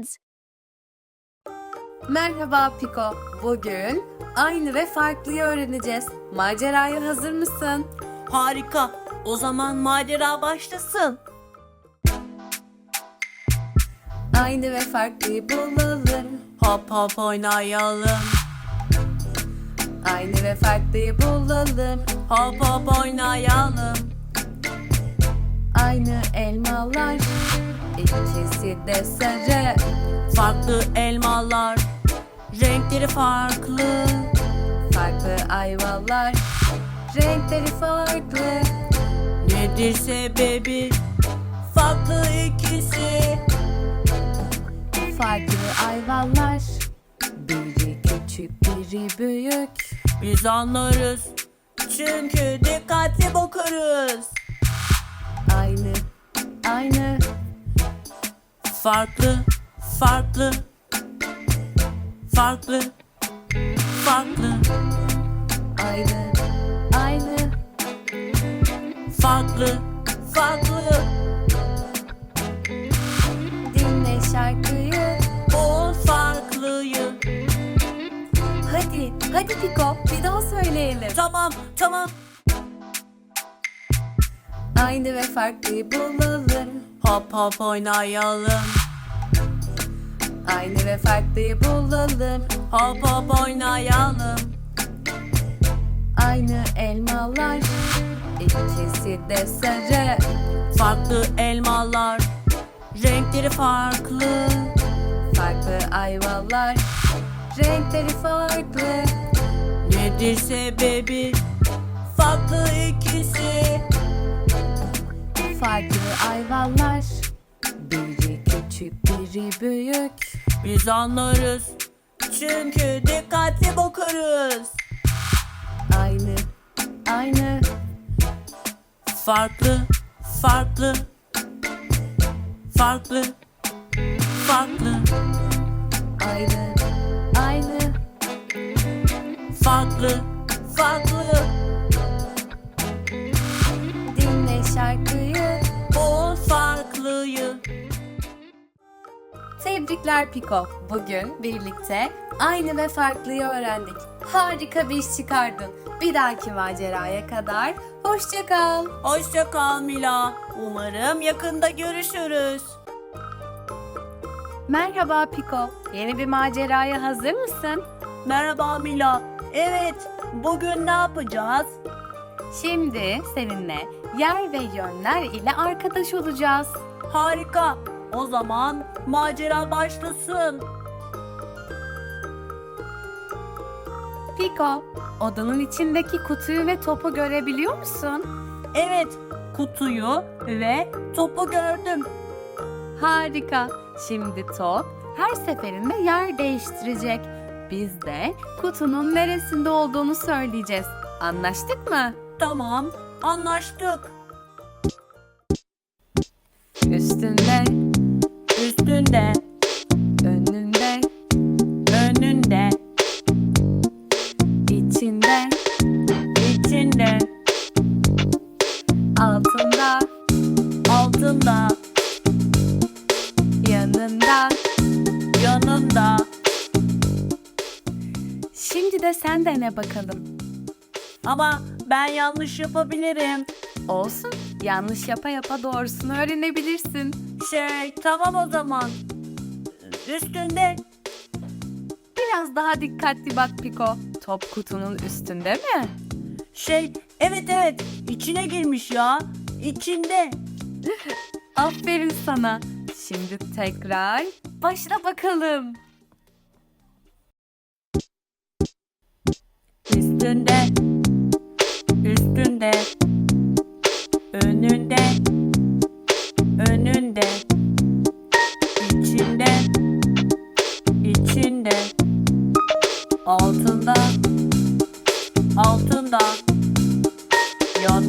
kids. Merhaba Piko. Bugün aynı ve farklıyı öğreneceğiz. Maceraya hazır mısın? Harika. O zaman macera başlasın. Aynı ve farklıyı bulalım. Hop hop oynayalım. Aynı ve farklıyı bulalım. Hop hop oynayalım. Aynı elmalar. İkisi de sarı. Farklı elmalar. Renkleri farklı. Farklı ayvalar. Renkleri farklı. Nedir sebebi? Farklı ikisi. Farklı ayvalar. Biri küçük, biri büyük. Biz anlarız. Çünkü dikkatli bakarız. Aynı, aynı. Farklı, farklı. Farklı, farklı. Aynı, aynı. Farklı, farklı. Dinle şarkıyı. O farklıyı. Hadi, hadi Piko, bir daha söyleyelim. Tamam, tamam. Aynı ve farklıyı bulalım. Hop hop oynayalım. Aynı ve farklıyı bulalım. Hop hop oynayalım. Aynı elmalar. İkisi de sarı. Farklı elmalar. Renkleri farklı. Farklı ayvalar. Renkleri farklı. Nedir sebebi? Farklı ikisi. Farklı ayvalar. Biri küçük, biri büyük. Biz anlarız. Çünkü dikkatli bakarız. Aynı, aynı. Farklı, farklı. Farklı, farklı. Aynı, aynı. Farklı, farklı. Dinle şarkıyı. Tebrikler Piko. Bugün birlikte aynı ve farklıyı öğrendik. Harika bir iş çıkardın. Bir dahaki maceraya kadar hoşça kal. Hoşça kal Mila. Umarım yakında görüşürüz. Merhaba Piko. Yeni bir maceraya hazır mısın? Merhaba Mila. Evet, bugün ne yapacağız? Şimdi seninle yer ve yönler ile arkadaş olacağız. Harika. O zaman macera başlasın. Piko, odanın içindeki kutuyu ve topu görebiliyor musun? Evet, kutuyu ve topu gördüm. Harika. Şimdi top her seferinde yer değiştirecek. Biz de kutunun neresinde olduğunu söyleyeceğiz. Anlaştık mı? Tamam, anlaştık. Üstünde, Üstünde, önünde, önünde, içinde, içinde, altında, altında, yanında. yanında. Şimdi de sen dene bakalım. Ama ben yanlış yapabilirim. Olsun. Yanlış yapa yapa doğrusunu öğrenebilirsin. Şey, tamam o zaman. Üstünde, Biraz daha dikkatli bak Piko. Top kutunun üstünde mi? şey, evet evet, içine girmiş ya. İçinde. Aferin sana. Şimdi tekrar başla bakalım. Üstünde, üstünde,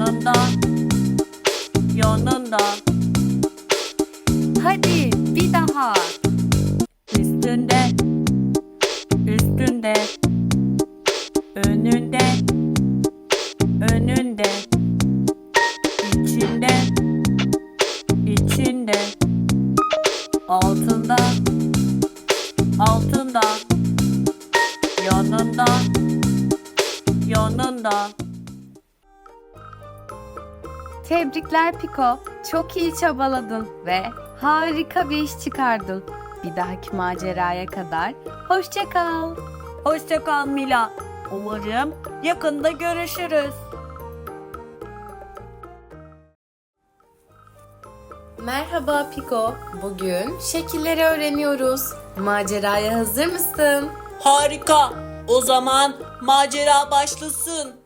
yanında, yanında, Hadi bir daha. üstünde, üstünde, önünde, önünde, içinde, içinde, altında, yanında. Tebrikler Piko. Çok iyi çabaladın ve harika bir iş çıkardın. Bir dahaki maceraya kadar hoşça kal. Hoşça kal Mila. Umarım yakında görüşürüz. Merhaba Piko. Bugün şekilleri öğreniyoruz. Maceraya hazır mısın? Harika. O zaman macera başlasın.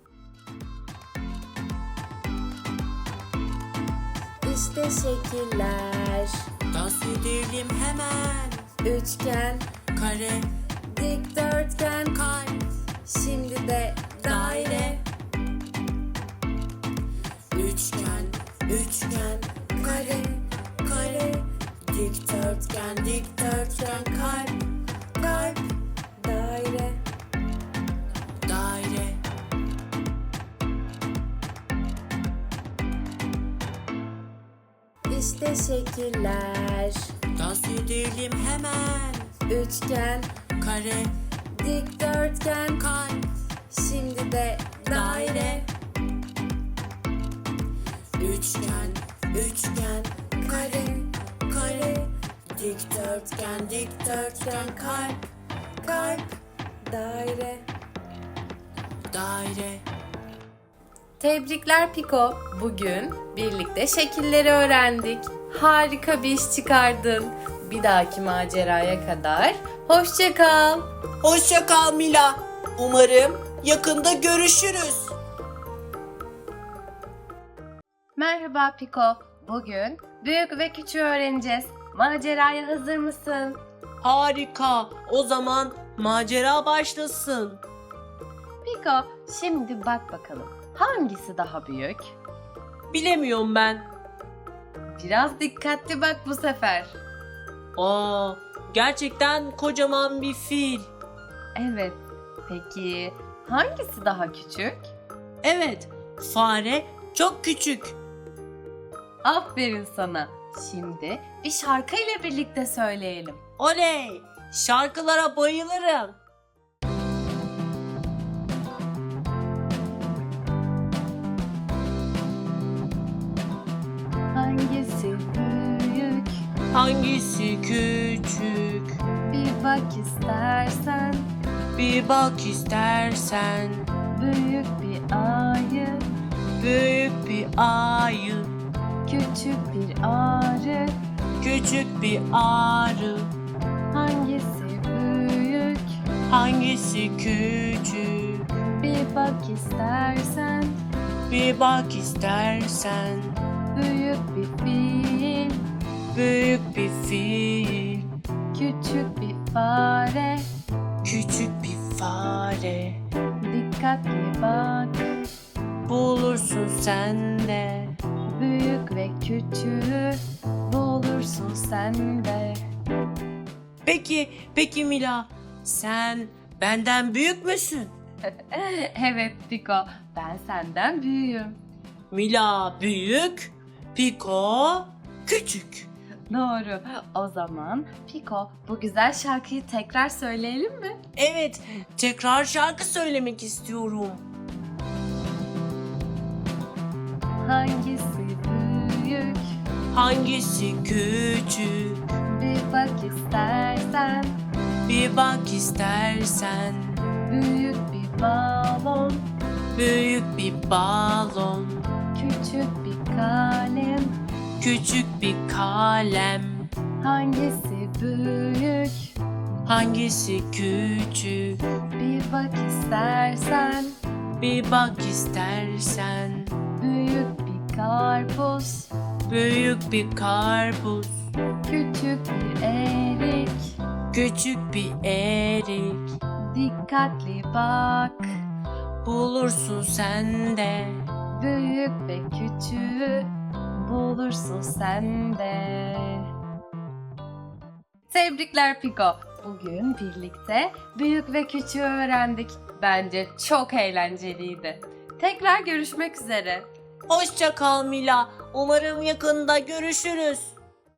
İşte şekiller. Dans edelim hemen. Üçgen, Kare, dikdörtgen, kalp, şimdi de daire. üçgen, üçgen, Kare, kare, dikdörtgen, dikdörtgen, kalp, İşte şekiller. Dans edelim hemen. Üçgen, Kare, dikdörtgen, kalp, şimdi de daire. üçgen, üçgen, Kare, kare, dikdörtgen, dikdörtgen, kalp, kalp, daire. daire. Tebrikler Piko. Bugün birlikte şekilleri öğrendik. Harika bir iş çıkardın. Bir dahaki maceraya kadar hoşça kal. Hoşça kal Mila. Umarım yakında görüşürüz. Merhaba Piko. Bugün büyük ve küçüğü öğreneceğiz. Maceraya hazır mısın? Harika. O zaman macera başlasın. Piko, şimdi bak bakalım. Hangisi daha büyük? Bilemiyorum ben. Biraz dikkatli bak bu sefer. Aa, gerçekten kocaman bir fil. Evet. Peki hangisi daha küçük? Evet, fare çok küçük. Aferin sana. Şimdi bir şarkı ile birlikte söyleyelim. Oley! Şarkılara bayılırım. Hangisi küçük? Bir bak istersen. Bir bak istersen. Büyük bir ayı, Büyük bir ayı, küçük bir arı. küçük bir arı. Hangisi büyük? Hangisi küçük? Bir bak istersen. Bir bak istersen. Büyük bir fil, Büyük bir fil, küçük bir fare. küçük bir fare. Dikkatli bak, Bulursun sen de. büyük ve küçüğü bulursun sen de. Peki, peki Mila, sen benden büyük müsün? evet Piko, ben senden büyüğüm. Mila büyük, Piko küçük. Doğru. O zaman Piko bu güzel şarkıyı tekrar söyleyelim mi? Evet, tekrar şarkı söylemek istiyorum. Hangisi büyük? Hangisi küçük? Bir bak istersen. Bir bak istersen. Büyük bir balon, Büyük bir balon, küçük bir kalem. Küçük bir kalem. Hangisi büyük? Hangisi küçük? Bir bak istersen. Bir bak istersen. Büyük bir karpuz, Büyük bir karpuz, küçük bir erik. küçük bir erik. Dikkatli bak, Bulursun sen de. büyük ve küçüğü bulursun sen de. Tebrikler Piko. Bugün birlikte büyük ve küçüğü öğrendik. Bence çok eğlenceliydi. Tekrar görüşmek üzere. Hoşça kal Mila. Umarım yakında görüşürüz.